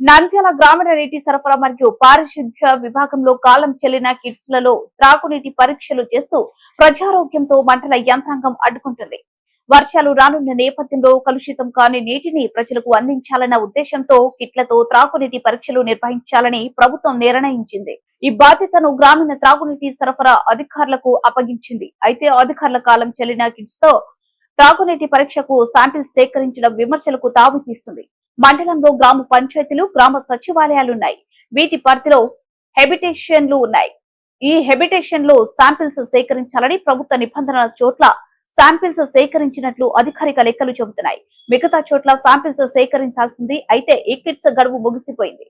నంద్యాల గ్రామీణ నీటి సరఫరా మరియు పారిశుద్ధ్య విభాగంలో కాలం చెల్లిన కిట్స్లలో త్రాగునీటి పరీక్షలు చేస్తూ ప్రజారోగ్యంతో మంటల యంత్రాంగం అడ్డుకుంటుంది. వర్షాలు రానున్న నేపథ్యంలో కలుషితం కాని నీటిని ప్రజలకు అందించాలన్న ఉద్దేశంతో కిట్లతో త్రాగునీటి పరీక్షలు నిర్వహించాలని ప్రభుత్వం నిర్ణయించింది. ఈ బాధ్యతను గ్రామీణ త్రాగునీటి సరఫరా అధికారులకు అప్పగించింది. అయితే అధికారుల కాలం చెల్లిన కిట్స్తో త్రాగునీటి పరీక్షకు శాంపిల్స్ సేకరించడం విమర్శలకు తావితీస్తుంది మండలంలో గ్రామ పంచాయతీలు గ్రామ సచివాలయాలున్నాయి. వీటి పరిధిలో హెబిటేషన్లు ఉన్నాయి. ఈ హెబిటేషన్లో శాంపిల్స్ సేకరించాలని ప్రభుత్వ నిబంధనల చోట్ల శాంపిల్స్ సేకరించినట్లు అధికారిక లెక్కలు చెబుతున్నాయి. మిగతా చోట్ల శాంపిల్స్ సేకరించాల్సింది అయితే ఈ కిట్స్ గడువు ముగిసిపోయింది.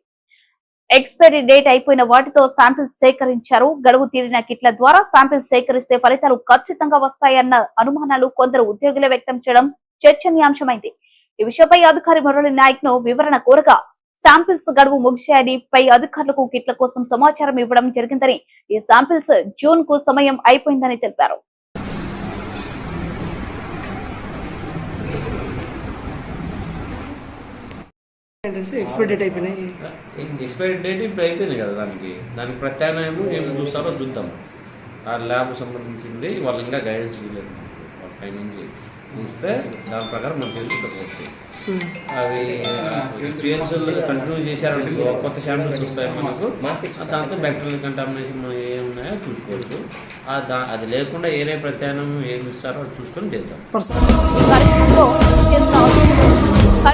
ఎక్స్పైరీ డేట్ అయిపోయిన వాటితో శాంపిల్స్ సేకరించారు. గడువు తీరిన కిట్ల ద్వారా శాంపిల్స్ సేకరిస్తే ఫలితాలు ఖచ్చితంగా వస్తాయన్న అనుమానాలు కొందరు ఉద్యోగులు వ్యక్తం చేయడం చర్చనీయాంశమైంది. ఈ విషయంపై అధికారి మురళి నాయక్ను వివరణ కోరగా శాంపిల్స్ గడువు ముగిశాయని పై అధికారులకు కిట్ల కోసం సమాచారం ఇవ్వడం జరిగిందని ఈ శాంపిల్స్ జూన్కు సమయం అయిపోయిందని తెలిపారు. ఏంటంటే ఎక్స్పైర్ డేట్ అయిపోయినాయి. ఎక్స్పైరీ డేట్ ఇప్పుడు అయిపోయింది కదా దానికి. దానికి ప్రత్యామ్నాయం ఏం చూస్తారో చూద్దాం. ఆ ల్యాబ్ సంబంధించింది వాళ్ళు ఇంకా గైడెన్స్ ఇవ్వలేదు వాళ్ళ పై నుంచి ఇస్తే దాని ప్రకారం మనం తెలుసుకోకపోతే అవి ఎక్స్పీరియన్స్ కంటిన్యూ చేశారనుకో కొత్త శాంపిల్స్ వస్తాయి మనకు. దాంతో బ్యాక్టీరియల్ కంటామినేషన్ మనం ఏమున్నాయో చూసుకోవచ్చు. అది లేకుండా ఏరే ప్రత్యామ్నాయం ఏమి ఇస్తారో అది చూసుకొని చేద్దాం.